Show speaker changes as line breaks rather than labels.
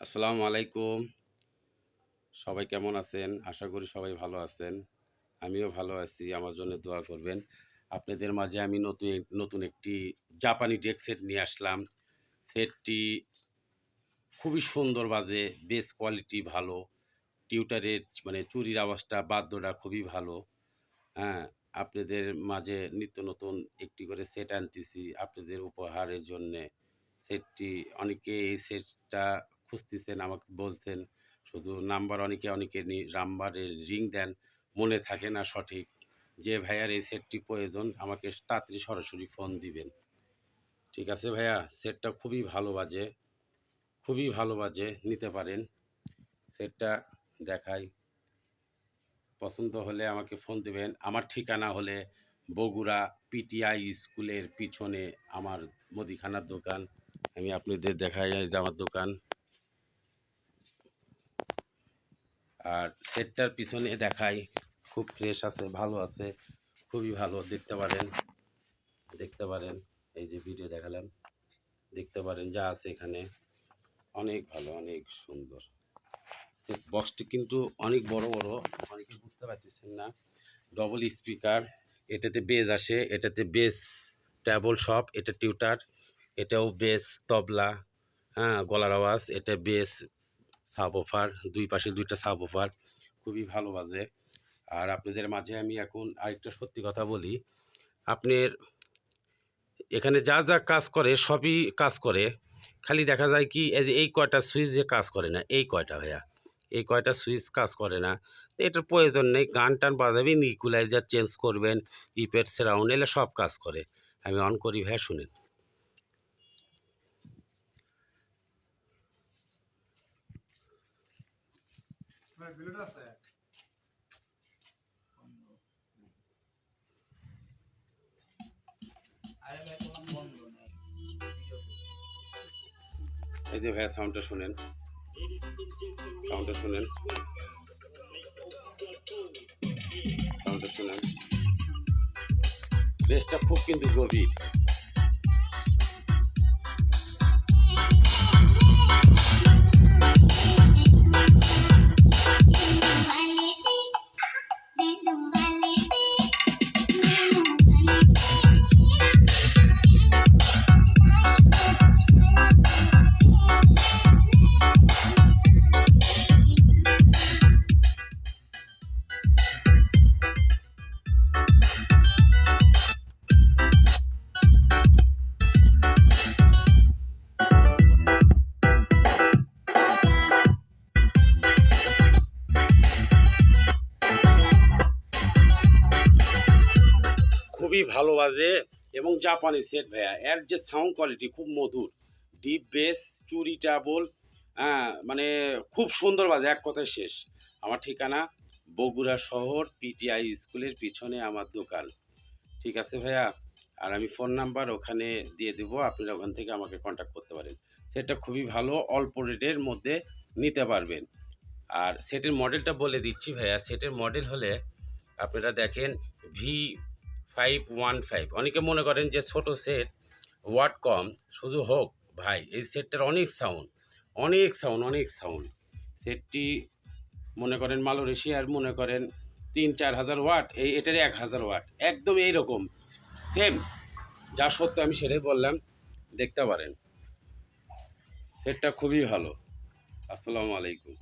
আসসালামু আলাইকুম। সবাই কেমন আছেন? আশা করি সবাই ভালো আছেন। আমিও ভালো আছি, আমার জন্য দোয়া করবেন। আপনাদের মাঝে আমি নতুন নতুন একটি জাপানি ডেক সেট নিয়ে আসলাম। সেটটি খুবই সুন্দর বাজে বেস কোয়ালিটি ভালো। টিউটারের মানে চুরির আওয়াজটা, বাদ্যটা খুবই ভালো। হ্যাঁ আপনাদের মাঝে নিত্য নতুন একটি করে সেট আনতেছি। আপনাদের উপহারের জন্যে। সেটটি অনেকে এই সেটটা খুঁজতেছেন, আমাকে বলছেন, শুধু নাম্বার অনেকে অনেকে নাম্বারের রিং দেন, মনে থাকে না সঠিক। যে ভাইয়ার এই সেটটি প্রয়োজন, আমাকে তাড়াতাড়ি সরাসরি ফোন দিবেন। ঠিক আছে ভাইয়া? সেটটা খুবই ভালো বাজে, খুবই ভালো বাজে, নিতে পারেন। সেটটা দেখাই। পছন্দ হলে আমাকে ফোন দেবেন। আমার ঠিকানা হলে বগুড়া পিটিআই স্কুলের পিছনে আমার মুদিখানার দোকান। আমি আপনাদের দেখাই আমার দোকান। আর সেটটার পিছনে দেখাই, খুব ফ্রেশ আছে, ভালো আছে, খুবই ভালো, দেখতে পারেন দেখতে পারেন, এই যে ভিডিও দেখালাম, দেখতে পারেন যা আছে এখানে, অনেক ভালো, অনেক সুন্দর। সেট বক্সটি কিন্তু অনেক বড় বড়, অনেকে বুঝতে পারতেছেন না ডবল স্পিকার এটাতে বেজ আসে, এটাতে বেস ট্যাবল সব এটা টিউটার এটাও বেস তবলা হ্যাঁ গলার আওয়াজ, এটা বেস সাব অফার দুই পাশে দুইটা সাব অফার খুবই ভালো বাজে। আর আপনাদের মাঝে আমি এখন আরেকটা সত্যি কথা বলি। আপনার এখানে যা যা কাজ করে, সবই কাজ করে। খালি দেখা যায় কি, এই কয়টা সুইচ যে কাজ করে না, এই কয়টা ভাইয়া? এই কয়টা সুইচ কাজ করে না। এটার প্রয়োজন নেই, গান টান বাজাবেন ইকুলাইজার চেঞ্জ করবেন ইপেড সেরাউন্ড এলে সব কাজ করে। আমি অন করি ভাইয়া, শুনেন।
বিলুট আছে? আরে ভাই কোনো বন্ধ নেই।
এই যে ভাইয়া সাউন্ডটা শুনেন। সাউন্ডটা শুনেন। সাউন্ডটা শুনেন। বেসটা খুব কিন্তু গভীর। খুবই ভালো বাজে এবং জাপানি সেট ভাইয়া। এর যে সাউন্ড কোয়ালিটি খুব মধুর। ডিপ বেস চুরি টাবল হ্যাঁ মানে খুব সুন্দর বাজে, এক কথায় শেষ। আমার ঠিকানা বগুড়া শহর পিটিআই স্কুলের পিছনে আমার দোকান। ঠিক আছে ভাইয়া? আর আমি ফোন নাম্বার ওখানে দিয়ে দেবো, আপনারা ওখান থেকে আমাকে কন্ট্যাক্ট করতে পারেন। সেটা খুবই ভালো, অল্প রেটের মধ্যে নিতে পারবেন। আর সেটের মডেলটা বলে দিচ্ছি ভাইয়া। সেটের মডেল হলে আপনারা দেখেন ভি ফাইভ ওয়ান ফাইভ অনেকে মনে করেন যে ছোট সেট ওয়াট কম, শুধু হোক ভাই, এই সেটটার অনেক সাউন্ড অনেক সাউন্ড অনেক সাউন্ড সেটটি মনে করেন মালয়েশিয়ার, মনে করেন তিন চার হাজার ওয়াট এই এটার এক হাজার ওয়াট একদম এইরকম সেম যা সত্য আমি সেটাই বললাম, দেখতে পারেন। সেটটা খুবই ভালো। আসসালামু আলাইকুম।